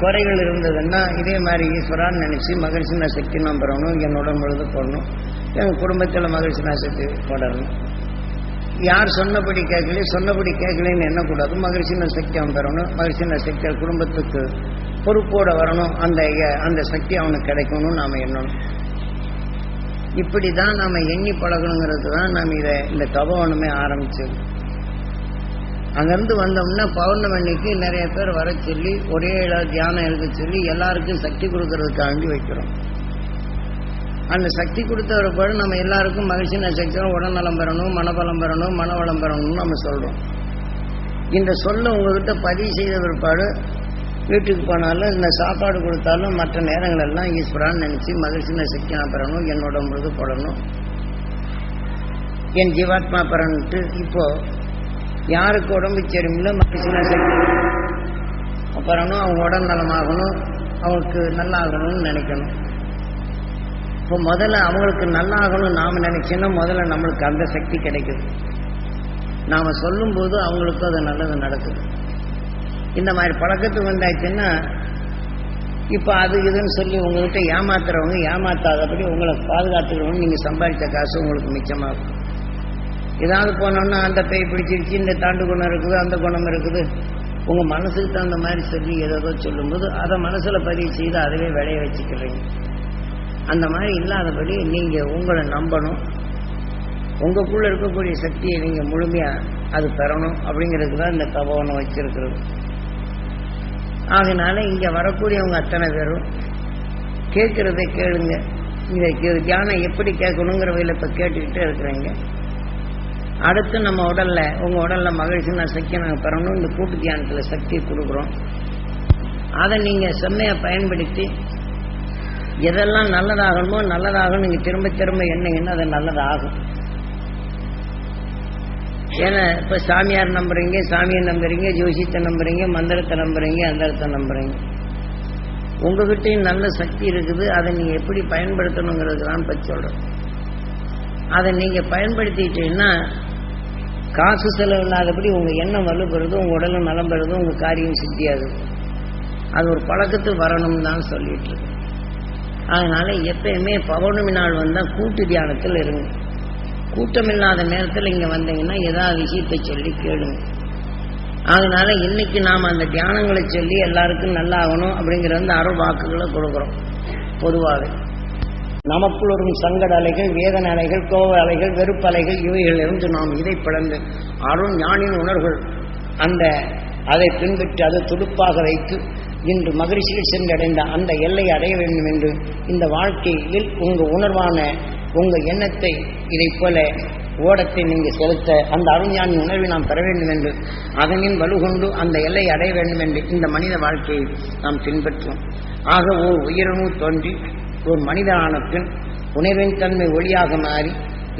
குறைகள் இருந்ததுன்னா இதே மாதிரி ஈஸ்வரான்னு நினச்சி மகிழ்ச்சினா சக்தி நான் பெறணும் உடம்பு பொழுது போடணும். என் குடும்பத்தில் மகிழ்ச்சி சக்தி போடணும். யார் சொன்னபடி கேட்கல சொன்னபடி கேட்கலன்னு எண்ணக்கூடாது. மகிழ்ச்சின சக்தி அவன் பெறணும் மகிழ்ச்சின சக்தி குடும்பத்துக்கு பொறுப்போட வரணும். அந்த அந்த சக்தி அவனுக்கு கிடைக்கணும்னு நாம் எண்ணணும். இப்படி தான் நாம் எண்ணி பழகணுங்கிறது தான் நாம் இதை இந்த தபவனமே ஆரம்பிச்சது. அங்கேருந்து வந்தோம்னா பௌர்ணமிக்கு நிறைய பேர் வர சொல்லி ஒரே இட தியானம் எழுத சொல்லி எல்லாருக்கும் சக்தி கொடுக்கறதுக்காண்டி வைக்கிறோம். அந்த சக்தி கொடுத்த பிற்பாடு நம்ம எல்லாருக்கும் மகிழ்ச்சி நட்சத்திரம் உடல்நலம் பெறணும் மனபலம் பெறணும் மனவளம் பெறணும்னு நம்ம சொல்கிறோம் இந்த சொல்ல உங்ககிட்ட பதிவு செய்த பிற்பாடு வீட்டுக்கு போனாலும் இந்த சாப்பாடு கொடுத்தாலும் மற்ற நேரங்கள் எல்லாம் ஈஸ்வரான்னு நினச்சி மகிழ்ச்சி சக்தி நான் பெறணும் என்னோட முழுது போடணும். என் ஜீவாத்மா பெறணுன்ட்டு இப்போ யாருக்கு உடம்பு சரியில்லை மகிழ்ச்சின சக்தி பெறணும் அவங்க உடல் நலமாகணும் அவங்களுக்கு நல்லாகணும்னு நினைக்கணும். இப்போ முதல்ல அவங்களுக்கு நல்லாகணும் நாம் நினைச்சோன்னா முதல்ல நம்மளுக்கு அந்த சக்தி கிடைக்குது நாம் சொல்லும்போது அவங்களுக்கும் அது நல்லது நடக்குது. இந்த மாதிரி பழக்கத்துக்கு வந்தாச்சுன்னா இப்போ அது இதுன்னு சொல்லி உங்கள்கிட்ட ஏமாத்துறவங்க ஏமாத்தாதபடி உங்களை பாதுகாத்துக்கிறவங்க நீங்கள் சம்பாதித்த காசு உங்களுக்கு மிச்சமாகும். ஏதாவது போனோன்னா அந்த பேய் பிடிச்சிருச்சு இந்த தாண்டு குணம் இருக்குது அந்த குணம் இருக்குது. உங்கள் மனசுக்கு தகுந்த மாதிரி சொல்லி ஏதோ சொல்லும்போது அதை மனசில் பதிவு செய்து அதுவே விளைய வச்சுக்கிறீங்க. அந்த மாதிரி இல்லாதபடி நீங்கள் உங்களை நம்பணும். உங்களுக்குள்ள இருக்கக்கூடிய சக்தியை நீங்கள் முழுமையாக அது பெறணும் அப்படிங்கிறதுக்கு தான் இந்த தபோனம் வச்சிருக்கிறது. ஆகினால இங்கே வரக்கூடியவங்க அத்தனை பேரும் கேட்குறதை கேளுங்க. இதை தியானம் எப்படி கேட்கணுங்கிற வகையில் இப்போ கேட்டுக்கிட்டே இருக்கிறீங்க. அடுத்து நம்ம உடல்ல உங்கள் உடல்ல மகிழ்ச்சினா சக்தி நாங்கள் பெறணும் இந்த கூட்டு தியானத்துல சக்தி கொடுக்குறோம். அதை நீங்கள் செம்மையாக பயன்படுத்தி எதெல்லாம் நல்லதாகணுமோ நல்லதாகணும் நீங்க திரும்ப திரும்ப என்னங்கன்னா அது நல்லதாகும். ஏன்னா இப்போ சாமியார் நம்புறீங்க சாமியை நம்புறீங்க ஜோசியத்தை நம்புறீங்க மந்திரத்தை நம்புறீங்க அந்தரத்தை நம்புறீங்க. உங்ககிட்டயும் நல்ல சக்தி இருக்குது அதை நீங்கள் எப்படி பயன்படுத்தணுங்கிறது தான் இப்போ சொல்கிறேன் அதை நீங்கள் பயன்படுத்திட்டீங்கன்னா காசு செலவு இல்லாதபடி உங்கள் எண்ணம் வலுப்பெறுது உங்க உடலும் நலம் பெறுதும் உங்கள் காரியம் சித்தியாகுது அது ஒரு பழக்கத்துக்கு வரணும்னு தான் சொல்லிட்டு இருக்கு. அதனால எப்பயுமே பௌர்ணமி நாள் வந்தால் கூட்டு தியானத்தில் இருங்க. கூட்டம் இல்லாத நேரத்தில் இங்கே வந்தீங்கன்னா ஏதாவது விஷயத்தை சொல்லி கேளுங்க. அதனால இன்னைக்கு நாம் அந்த தியானங்களை சொல்லி எல்லாருக்கும் நல்லா ஆகணும் அப்படிங்கிற வந்து அருள் வாக்குகளை கொடுக்குறோம். பொதுவாகவே நமக்குள் வரும் சங்கட அலைகள் வேதன அலைகள் கோவ அலைகள் வெறுப்பு அலைகள் இவைகளிலிருந்து நாம் இதை பிளந்து அருள் ஞானின் உணர்வுகள். அந்த அதை பின்பற்றி அதை துடுப்பாக வைத்து இன்று மகிழ்ச்சியில் சென்றடைந்த அந்த எல்லை அடைய வேண்டும் என்று இந்த வாழ்க்கையில் உங்கள் உணர்வான உங்கள் எண்ணத்தை இதைப் போல ஓடத்தை நீங்கள் செலுத்த அந்த அருஞானி உணர்வை நாம் பெற வேண்டும் என்று அதனின் வலுகொண்டு அந்த எல்லை அடைய வேண்டும் என்று இந்த மனித வாழ்க்கையை நாம் பின்பற்றுவோம். ஆக ஓர் உயிரணு தோன்றி ஒரு மனிதனான பின் உணர்வின் தன்மை ஒளியாக மாறி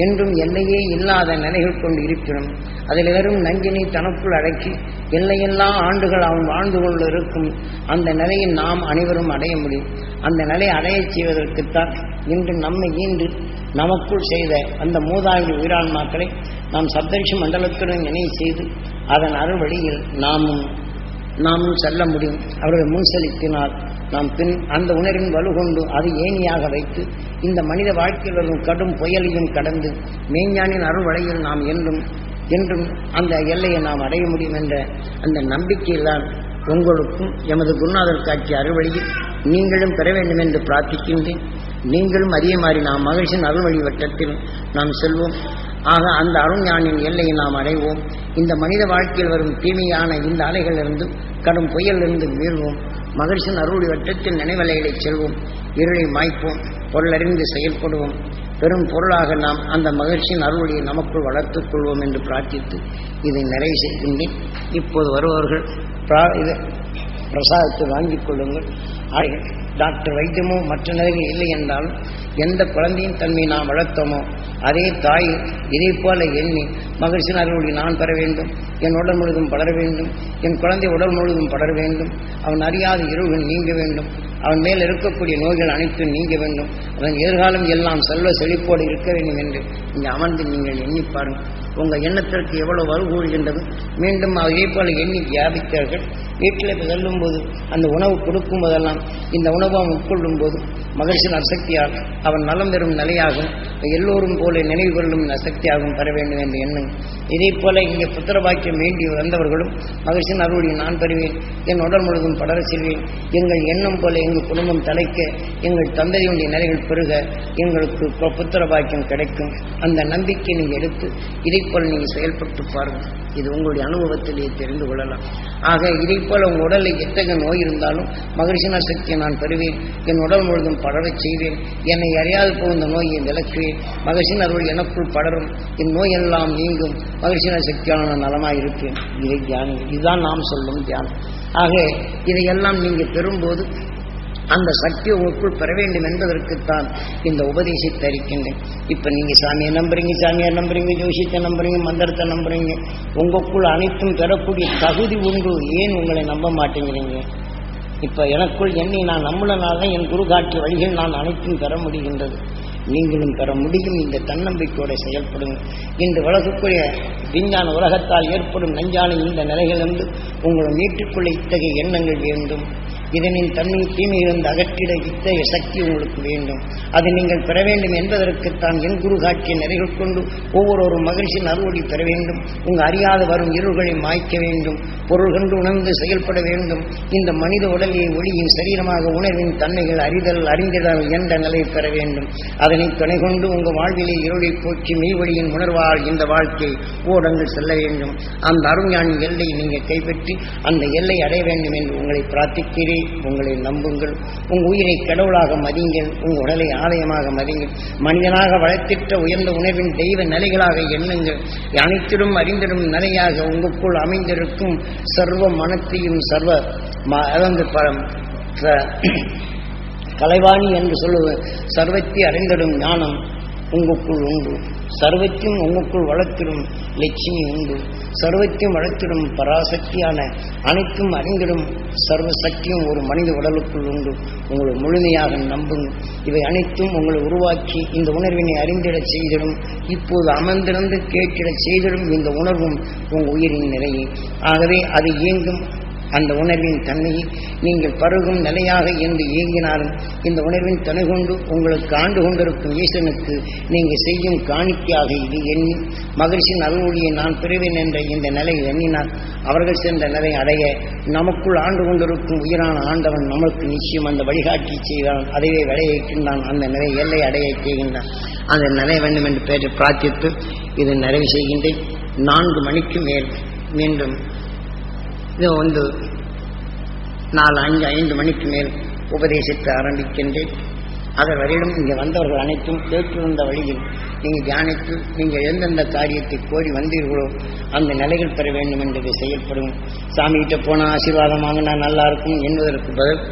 என்றும் எல்லையே இல்லாத நிலைகள் கொண்டு இருப்பினும் அதில் வெறும் நஞ்சினை தனக்குள் அடக்கி எல்லையெல்லா ஆண்டுகள் அவன் வாழ்ந்து கொள்ள இருக்கும் அந்த நிலையை நாம் அனைவரும் அடைய முடியும். அந்த நிலையை அடையச் செய்வதற்குத்தான் இன்று நம்மை ஈன்று நமக்குள் செய்த அந்த மூதாதி உயிரான்மாக்களை நாம் சப்தரிஷி மண்டலத்துடன் இணை செய்து அதன் அறுவழியில் நாமும் நாமும் செல்ல முடியும். அவருடைய முன் செலுத்தினால் நாம் பின் அந்த உணர்வின் வலுகொண்டு அது ஏணியாக வைத்து இந்த மனித வாழ்க்கையில் வரும் கடும் புயலையும் கடந்து மெய்ஞானின் அருள்வழையில் நாம் என்றும் என்றும் அந்த எல்லையை நாம் அடைய முடியும் என்ற அந்த நம்பிக்கையில்தான் உங்களுக்கும் எமது குருநாதர் காட்சி அறுவழியில் நீங்களும் பெற வேண்டும் என்று பிரார்த்திக்கின்றேன். நீங்களும் அதே மாதிரி நாம் மகிழ்ச்சியின் அருள்வழி வட்டத்தில் நாம் செல்வோம். ஆக அந்த அருண்ஞானின் எல்லையை நாம் அடைவோம். இந்த மனித வாழ்க்கையில் வரும் தீமையான இந்த அலைகளிலிருந்து கடும் புயலிலிருந்து மீள்வோம். மகிழ்ச்சியின் அருள் வட்டத்தில் நினைவலைகளை செல்வோம். இருளை மாய்ப்போம். பொருளறிந்து செயல்படுவோம். பெரும் பொருளாக நாம் அந்த மகிழ்ச்சியின் அருள்வழியை நமக்குள் வளர்த்துக் கொள்வோம் என்று பிரார்த்தித்து இதை நிறைவு செய்கின்றேன். இப்போது வருபவர்கள் பிரா- இது பிரசாதத்தை வாங்கிக் கொள்ளுங்கள். ஆகிய டாக்டர் வைத்தியமோ மற்ற நிலைகள் இல்லை என்றாலும் எந்த குழந்தையின் தன்மையை நாம் வளர்த்தோமோ அதே தாய் இதை போல எண்ணி மகிழ்ச்சியின் அருள்வழி நான் பெற வேண்டும் என் உடல் முழுவதும் படர வேண்டும் என் குழந்தை உடல் முழுதும் படர வேண்டும் அவன் அறியாத இருள்கள் நீங்க வேண்டும் அவன் மேல் இருக்கக்கூடிய நோய்கள் அனைத்தும் நீங்க வேண்டும் அவன் எதிர்காலம் எல்லாம் செல்வ செழிப்போடு இருக்க வேண்டும் என்று இங்கே அமர்ந்து நீங்கள் எண்ணி பாருங்கள். உங்கள் எண்ணத்திற்கு எவ்வளவு வலுகூறுகின்றது மீண்டும் அதே போல எண்ணி வியாபித்தார்கள் வீட்டில் செல்லும் போது அந்த உணவு கொடுக்கும் போதெல்லாம் இந்த உணவு அனுபவம் உட்கொள்ளும் போது மகிழ்ச்சி அசக்தியால் அவன் நலம் பெறும் நிலையாகும். எல்லோரும் போல நினைவு கொள்ளும் சக்தியாகவும் பெற வேண்டும் என்று எண்ணம். இதே போல இங்கே புத்திர பாக்கியம் வேண்டி வந்தவர்களும் மகிழ்ச்சியின் அருளை நான் பெறுவேன். என் உடல் முழுவதும் படர செல்வேன். எங்கள் எண்ணம் போல எங்கள் குடும்பம் தலைக்க எங்கள் தந்தையுடைய நிலைகள் பெருக எங்களுக்கு பு- புத்திர பாக்கியம் கிடைக்கும். அந்த நம்பிக்கை நீங்கள் எடுத்து இதை போல நீங்கள் செயல்பட்டு பாருங்கள் இது உங்களுடைய அனுபவத்திலேயே தெரிந்து கொள்ளலாம். ஆக இதை போல உங்கள் உடலில் எத்தகைய நோய் இருந்தாலும் மகிழ்ச்சின சக்தியை நான் பெறுவேன். விடுவேன் என் உடல் முழுதும் படரச் செய்வேன். என்னை அறியாது போகின்ற நோயை விளக்குவேன். மகிழ்ச்சியின் அருள் எனக்குள் படரும். என் நோய் எல்லாம் நீங்கும். மகிழ்ச்சின சக்தியான நலமாக இருப்பேன். இதை தியானம். இதுதான் நாம் சொல்லும் தியானம். ஆக இதையெல்லாம் நீங்கள் பெறும்போது அந்த சக்தி உங்களுக்குள் பெற வேண்டும் என்பதற்குத்தான் இந்த உபதேசத்தை அறிக்கின்றேன் இப்போ நீங்கள் சாமியை நம்புறீங்க சாமியார் நம்புறீங்க ஜோசியத்தை நம்புறீங்க மந்திரத்தை நம்புறீங்க. உங்களுக்குள் அனைத்தும் பெறக்கூடிய தகுதி உண்டு. ஏன் உங்களை நம்ப மாட்டேங்கிறீங்க? இப்ப எனக்குள் என்னை நான் நம்பினால தான் என் குரு காட்டிய வழிகள் நான் அனைத்தும் பெற முடிகின்றது. நீங்களும் பெற முடியும் இந்த தன்னம்பிக்கையோட செயல்படும். இன்று வளர்க்கக்கூடிய விஞ்ஞான உலகத்தால் ஏற்படும் நஞ்சான இந்த நிலைகளிலிருந்து உங்களை மீட்டுக்கொள்ள இத்தகைய எண்ணங்கள் வேண்டும். இதனின் தன்மை தீமையிலிருந்து அகற்றிட இத்தகைய சக்தி உங்களுக்கு வேண்டும். அதை நீங்கள் பெற வேண்டும் என்பதற்குத்தான் என் குரு காட்சிய நிறைகள் கொண்டு ஒவ்வொரு மகிழ்ச்சியின் அறுவடி பெற வேண்டும். உங்கள் அறியாது வரும் இருள்களை மாய்க்க வேண்டும். பொருள் கண்டு உணர்ந்து செயல்பட வேண்டும். இந்த மனித உடலியை ஒளியின் சரீரமாக உணர்வின் தன்மைகள் அறிதல் அறிந்திடல் என்ற நிலை பெற வேண்டும். அதனை துணை கொண்டு உங்கள் வாழ்விலே இருளை போக்கி மெய்வழியின் உணர்வால் இந்த வாழ்க்கை ஓடங்கள் செல்ல வேண்டும். அந்த அருஞானின் எல்லை நீங்கள் கைப்பற்றி அந்த எல்லை அடைய வேண்டும் என்று உங்களை பிரார்த்திக்கிறேன். உங்களை நம்புங்கள். உங்க உயிரை கடவுளாக மதியுங்கள். உங்கள் உடலை ஆலயமாக மதியுங்கள். மனிதனாக வளர்த்திட்ட உயர்ந்த உணர்வின் தெய்வ நிலைகளாக எண்ணுங்கள். அனைத்திலும் அறிந்திடும் நிலையாக உங்களுக்குள் அமைந்திருக்கும் சர்வ மனத்தையும் சர்வ ம- அதாவது ப- ச- கலைவாணி என்று சொல்லுவ சர்வத்தை அறிந்திடும் ஞானம் உங்களுக்குள் உண்டு. சர்வத்தையும் உங்களுக்குள் வளர்த்திடும் லட்சுமி உண்டு. சர்வத்தையும் வளர்த்திடும் பராசக்தியான அனைத்தும் அறிந்திடும் சர்வ சக்தியும் ஒரு மனித உடலுக்குள் உண்டு. உங்களை முழுமையாக நம்பும். இவை அனைத்தும் உங்களை உருவாக்கி இந்த உணர்வினை அறிந்திடச் செய்திடும். இப்போது அமர்ந்திருந்து கேட்டிடச் செய்திடும் இந்த உணர்வும் உங்கள் உயிரின் நிலையை. ஆகவே அது இயங்கும். அந்த உணர்வின் தன்மையை நீங்கள் பருகும் நிலையாக என்று இயங்கினாலும் இந்த உணர்வின் துணை கொண்டு உங்களுக்கு ஆண்டு கொண்டிருக்கும் ஈசனுக்கு நீங்கள் செய்யும் காணிக்கையாக இது எண்ணி மகிழ்ச்சியின் அருள்மொழியை நான் பெறுவேன் என்ற இந்த நிலையை எண்ணினால் அவர்கள் சென்ற நிலை அடைய நமக்குள் ஆண்டு கொண்டிருக்கும் உயிரான ஆண்டவன் நமக்கு நிச்சயம் அந்த வழிகாட்டி செய்வான் அதைவே விளைவிக்கின்றான் அந்த நிலை எல்லை அடைய செய்கின்றான். அந்த நிலை வேண்டும் என்று பேரை பிரார்த்தித்து இது நிறைவு செய்கின்றேன். நான்கு மணிக்கு மேல் மீண்டும் இது வந்து நாலு அஞ்சு ஐந்து மணிக்கு மேல் உபதேசித்து ஆரம்பிக்கின்றேன். அதன் வரையிலும் இங்கே வந்தவர்கள் அனைத்தும் கேட்டிருந்த வழியில் நீங்கள் தியானித்து நீங்கள் எந்தெந்த காரியத்தை கோரி வந்தீர்களோ அந்த நிலைகள் பெற வேண்டும் என்றது செயல்படும். சாமிகிட்ட போனால் ஆசீர்வாதம் வாங்கினா நல்லா இருக்கும் என்பதற்கு பதில்.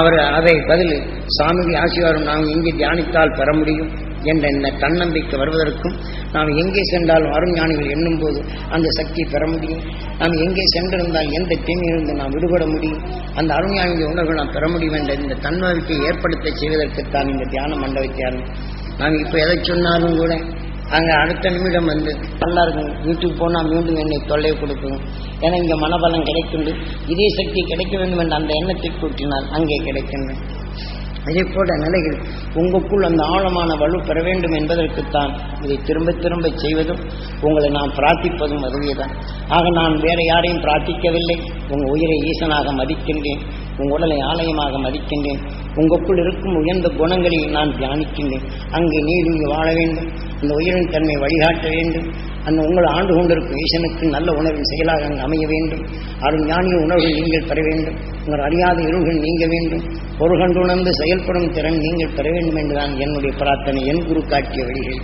அவர் அதை பதில் சாமிக்கு ஆசீர்வாதம் நாங்கள் இங்கே தியானித்தால் பெற முடியும். என்ற இந்த தன்னம்பிக்கை வருவதற்கும் நாம் எங்கே சென்றாலும் அருஞானிகள் எண்ணும் போது அந்த சக்தியை பெற முடியும். நாம் எங்கே சென்றிருந்தால் எந்த தீமையிலிருந்து நாம் விடுபட முடியும்? அந்த அருஞானிகள் உணர்வு நாம் பெற முடியும் என்ற இந்த தன்னம்பிக்கையை ஏற்படுத்த செய்வதற்குத்தான் இந்த தியான மண்டபத்தை நாம் இப்போ எதை சொன்னாலும் கூட அங்கே அடுத்த நிமிடம் வந்து நல்லா இருக்கும் வீட்டுக்கு போனால் மீண்டும் என்னை தொல்லை கொடுக்கும். ஏன்னா இங்கே மனபலம் கிடைக்கின்றது. இதே சக்தி கிடைக்க வேண்டும் என்ற அந்த எண்ணத்தை கூட்டினால் அங்கே கிடைக்கின்றன அதே போல நிலைகள் உங்களுக்குள் அந்த ஆழமான வலு பெற வேண்டும் என்பதற்குத்தான் இதை திரும்ப திரும்ப செய்வதும் உங்களை நான் பிரார்த்திப்பதும் அதுவேதான் ஆக நான் வேற யாரையும் பிரார்த்திக்கவில்லை. உங்கள் உயிரை ஈசனாக மதிக்கின்றேன். உங்கள் உடலை ஆலயமாக மதிக்கின்றேன். உங்களுக்குள் இருக்கும் உயர்ந்த குணங்களை நான் தியானிக்கின்றேன். அங்கே நீர் இங்கு வாழ வேண்டும். இந்த உயிரின் தன்மை வழிகாட்ட வேண்டும். அந்த உங்களை ஆண்டு கொண்டிருக்கும் ஈசனுக்கு நல்ல உணர்வின் செயலாக அங்கு அமைய வேண்டும். அருள் ஞானிய உணர்வுகள் நீங்கள் பெற வேண்டும். உங்கள் அறியாத இருள்கள் நீங்க வேண்டும். ஒரு செயல்படும் திறன் நீங்கள் பெற வேண்டும் என்றுதான் என்னுடைய பிரார்த்தனை என் குரு காட்டிய வழிகள்.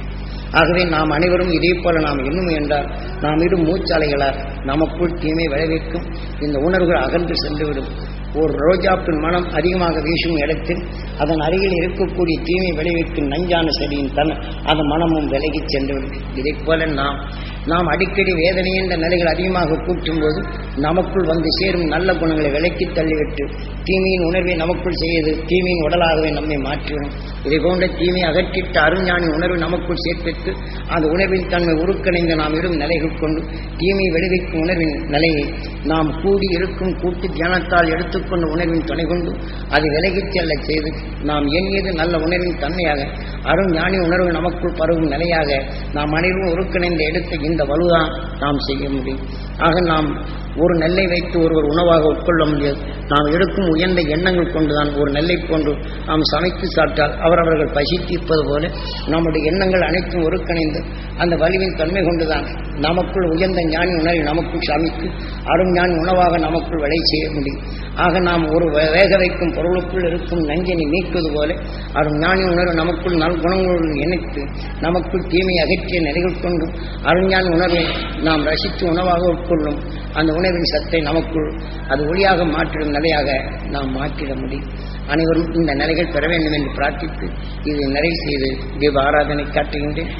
ஆகவே நாம் அனைவரும் இதே போல நாம் என்னும் என்றால் நாம் இடும் மூச்சாலைகளால் நமக்குள் தீமை விளைவிக்கும். இந்த உணர்வுகள் அகன்று சென்றுவிடும். ஒரு ரோஜாப்பின் மனம் அதிகமாக வீசும் இடத்தில் அதன் அருகில் இருக்கக்கூடிய தீமை விளைவிக்கும் நஞ்சான செடியின் தன் அந்த மனமும் விலகி சென்று இதைப் போல நாம் நாம் அடிக்கடி வேதனை என்ற நிலைகள் அதிகமாக கூட்டும் போது நமக்குள் வந்து சேரும் நல்ல குணங்களை விலக்கி தள்ளிவிட்டு தீமையின் உணர்வை நமக்குள் செய்து தீமையின் உடலாகவே நம்மை மாற்றிவிடும். இதை போன்ற தீமையை அகற்றிட்டு அருஞானி உணர்வு நமக்குள் சேர்ப்பித்து அந்த உணர்வின் தன்மை உருக்கணைந்து நாம் இடும் நிலைகள் கொண்டு தீமை விளைவிக்கும் உணர்வின் நிலையை நாம் கூடி இருக்கும் கூட்டு தியானத்தால் எடுத்துக்கொண்ட உணர்வின் துணை கொண்டு அதை விலகிச் செல்ல செய்து நாம் எண்ணியது நல்ல உணர்வின் தன்மையாக அருஞ்ஞானி உணர்வு நமக்குள் பரவும் நிலையாக நாம் அனைவரும் உருக்கணைந்து எடுத்த இந்த வலுதான் நாம் செய்ய முடியும். ஆக நாம் ஒரு நெல்லை வைத்து ஒருவர் உணவாக உட்கொள்ள முடியாது. நாம் எடுக்கும் உயர்ந்த எண்ணங்கள் கொண்டுதான் ஒரு நெல்லை போன்று நாம் சமைத்து சாப்பிட்டால் அவரவர்கள் பசி தீர்ப்பது போல நம்முடைய எண்ணங்கள் அனைத்தும் ஒருங்கிணைந்து அந்த வலிவின் தன்மை கொண்டுதான் நமக்குள் உயர்ந்த ஞானி உணவை நமக்குள் சமைத்து அரும் ஞானி உணவாக நமக்குள் விலை செய்ய முடியும். ஆக நாம் ஒரு வேக வைக்கும் பொருளுக்குள் இருக்கும் நஞ்சினை நீக்குவது போல அரும் ஞானி உணர்வு நமக்குள் நல் குணங்களுடன் இணைத்து நமக்குள் தீமை அகற்றிய நிலைகள் கொண்டும் அருஞான உணர்வை நாம் ரசித்து உணவாக உட்கொள்ளும் அந்த உணவின் சத்தை நமக்குள் அது ஒளியாக மாற்றிடும் நிலையாக நாம் மாற்றிட முடியும். அனைவரும் இந்த நிலைகள் பெற வேண்டும் என்று பிரார்த்தித்து இது நிறைவு செய்து தீப ஆராதனை காட்டுகின்றேன்.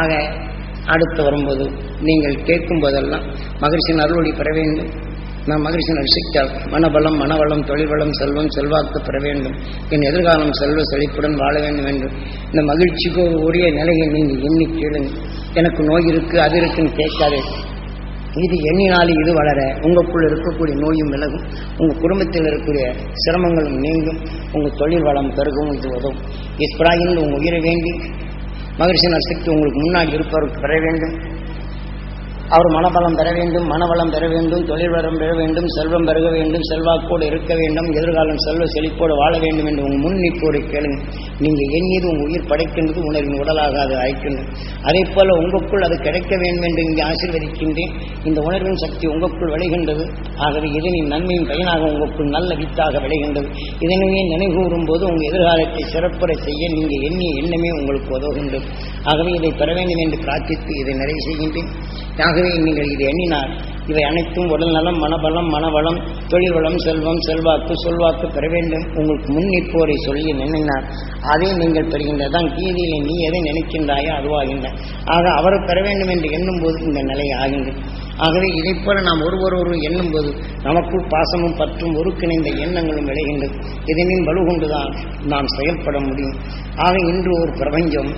ஆக அடுத்து வரும்போது நீங்கள் கேட்கும் போதெல்லாம் மகிழ்ச்சியின் அருளொளி பெற வேண்டும். நாம் மகிழ்ச்சியின் ரசித்தால் மனபலம் மனவளம் தொழில்வளம் செல்வம் செல்வாக்கு பெற வேண்டும். என் எதிர்காலம் செல்வ செழிப்புடன் வாழ வேண்டும் என்று. இந்த மகிழ்ச்சிக்கு உரிய நிலையை நீங்கள் எண்ணி கேளுங்க எனக்கு நோய் இருக்கு அது இருக்குன்னு கேட்காதே. இது எண்ணினாலே இது வளர உங்களுக்குள் இருக்கக்கூடிய நோயும் விலகும். உங்கள் குடும்பத்தில் இருக்கக்கூடிய சிரமங்களும் நீங்கும். உங்கள் தொழில் வளம் பெருகும் இது உதவும். இஸ்பிராயின் உங்கள் உயிரை வேண்டி மகிழ்ச்சி நரசிக்கு உங்களுக்கு முன்னாடி இருப்பவருக்கு பெற வேண்டும். அவர் மனபலம் பெற வேண்டும் மனவளம் பெற வேண்டும் தொழில் வளம் பெற வேண்டும் செல்வம் பெருக வேண்டும் செல்வாக்கோடு இருக்க வேண்டும் எதிர்காலம் செல்வ செழிப்போடு வாழ வேண்டும் என்று உங்கள் முன்னிப்போடு கேளுங்க. நீங்கள் எண்ணியது உங்கள் உயிர் படைக்கின்றது உணர்வின் உடலாக அது அழைக்கின்றது அதே போல உங்களுக்குள் அது கிடைக்க வேண்டும் என்று இங்கே ஆசீர்வதிக்கின்றேன். இந்த உணர்வின் சக்தி உங்களுக்குள் விளைகின்றது. ஆகவே இதனின் நன்மையின் பயனாக உங்களுக்குள் நல்ல வித்தாக விளைகின்றது. இதனையே நினைவுகூறும் போது உங்கள் எதிர்காலத்தை சிறப்புற செய்ய நீங்கள் எண்ணிய எண்ணமே உங்களுக்கு உதவுகின்றது. ஆகவே இதை பெற வேண்டும் என்று பிரார்த்தித்து இதை நிறைவு செய்கின்றேன். ஆகவே ஆகவே நீங்கள் இது எண்ணினார் இவை அனைத்தும் உடல் நலம் மனபலம் மனவளம் தொழில் வளம் செல்வம் செல்வாக்கு சொல்வாக்கு பெற வேண்டும். உங்களுக்கு முன் முன்னிப்போரை சொல்லி நினைனார் அதை நீங்கள் பெறுகின்றதான் கீதையிலே நீ எதை நினைக்கின்றாயோ அதுவாகின்ற. ஆக அவரை பெற வேண்டும் என்று எண்ணும் போது இந்த நிலை ஆகின்றது. ஆகவே இதைப் போல நாம் ஒருவர் ஒருவர் எண்ணும் போது நமக்குள் பாசமும் பற்றும் ஒருங்கிணைந்த எண்ணங்களும் விளைகின்றது. இதனின் வலுகொண்டுதான் நாம் செயல்பட முடியும். ஆக இன்று ஒரு பிரபஞ்சம்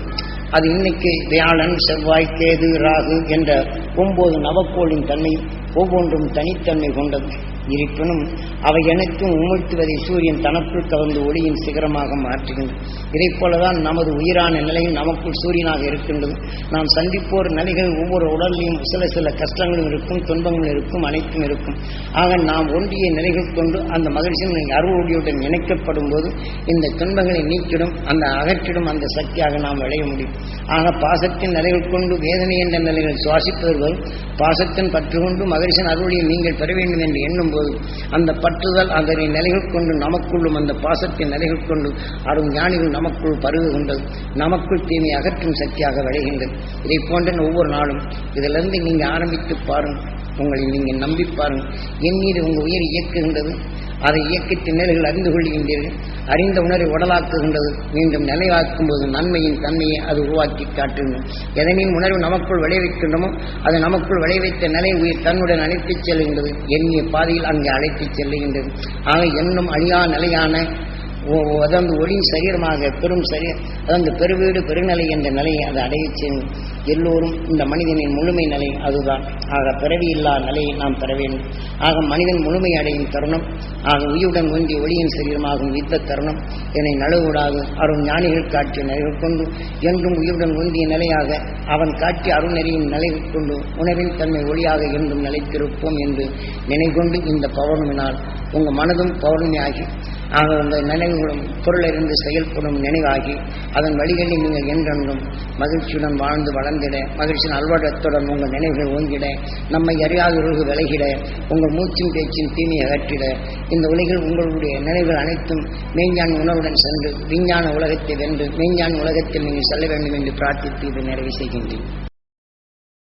அது இன்னைக்கு வியாழன் செவ்வாய் கேது ராகு என்ற ஒன்பது நவக்கோளின் தன்மை ஒவ்வொன்றும் தனித்தன்மை கொண்டது. இருப்பினும் அவை எனக்கும் உமிழ்த்துவதை சூரியன் தனக்குள் கவர்ந்து ஒளியின் சிகரமாக மாற்றுகின்றது. இதைப் போலதான் நமது உயிரான நிலையும் நமக்குள் சூரியனாக இருக்கின்றது. நாம் சந்திப்போர் நிலைகள் ஒவ்வொரு உடலிலும் சில சில கஷ்டங்களும் இருக்கும் துன்பங்களும் இருக்கும் அனைத்தும் இருக்கும். ஆக நாம் ஒன்றிய நிலைகள் கொண்டு அந்த மகிழ்ச்சியின் அருளொளியுடன் இணைக்கப்படும் போது இந்த துன்பங்களை நீக்கிடும் அந்த அகற்றிடும் அந்த சக்தியாக நாம் விளைய முடியும். ஆக பாசத்தின் நிலைகள் கொண்டு வேதனை என்ற நிலைகள் சுவாசிப்பவர்கள் பாசத்தின் பற்று கொண்டு மகிழ்ச்சியின் அருளியை நீங்கள் பெற வேண்டும் என்று எண்ணும் போது. அந்த பற்றுதல் அதனை நிலைகள் கொண்டு நமக்குள்ளும் அந்த பாசத்தை நிலைகள் கொண்டு அரும் ஞானிகள் நமக்குள் பருகுகின்றது நமக்குள் தீமை அகற்றும் சக்தியாக விளைகின்றது. இதை போன்ற ஒவ்வொரு நாளும். இதிலிருந்து நீங்கள் ஆரம்பித்து பாருங்கள். உங்களை நீங்கள் நம்பி பாருங்கள். என் மீது உங்கள் உயிர் இயக்குகின்றது. அதை இயக்கத்தின் நிலைகள் அறிந்து கொள்கின்றீர்கள். அறிந்த உணரை உடலாக்குகின்றது. மீண்டும் நிலையாக்கும் போது நன்மையின் தன்மையை அது உருவாக்கி காட்டுகின்றது. எதனின் உணர்வு நமக்குள் விளைவிக்கின்றமோ அது நமக்குள் விளைவித்த நிலை உயிர் தன்னுடன் அழைத்துச் செல்கின்றது. எண்ணிய பாதையில் அங்கே அழைத்துச் செல்லுகின்றது. ஆக என்னும் அழியா நிலையான அதாவது ஒளியின் சரீரமாக பெரும் சரீர அதாவது பெருவீடு பெருநிலை என்ற நிலையை அது அடையச் எல்லோரும் இந்த மனிதனின் முழுமை நிலை அதுதான். ஆக பிறவி இல்லா நிலையை நாம் பெற வேண்டும். ஆக மனிதன் முழுமை அடையும் தருணம் ஆக உயிருடன் ஒன்றி ஒளியின் சரீரமாகும் யுத்த தருணம். என்னை நழுவிடாது அருண் ஞானிகள் காட்டிய நிலைகள் கொண்டு என்றும் உயிருடன் ஒன்றிய நிலையாக அவன் காட்டிய அருள்நெறியின் நிலைகள் கொண்டு உணவின் தன்மை ஒளியாக என்றும் நிலைத்திருப்போம் என்று நினைகொண்டு இந்த பௌர்ணமினால் உங்க மனதும் பௌர்ணமியாகி ஆக உங்கள் நினைவுகளும் பொருளிலிருந்து செயல்படும் நினைவாகி அதன் வழிகளில் நீங்கள் என்றென்றும் மகிழ்ச்சியுடன் வாழ்ந்து வளர்ந்திட மகிழ்ச்சியின் அல்வடத்துடன் உங்கள் நினைவுகள் ஓங்கிட நம்மை அறியாதவர்களுக்கு விலகிட உங்கள் மூச்சின் பேச்சின் தீமையை அகற்றிட இந்த உலகில் உங்களுடைய நினைவுகள் அனைத்தும் மெய்ஞான உணர்வுடன் சென்று விஞ்ஞான உலகத்தை வென்று மெய்ஞான உலகத்தில் நீங்கள் செல்ல வேண்டும் என்று பிரார்த்தித்து இதை நிறைவு செய்கின்றேன்.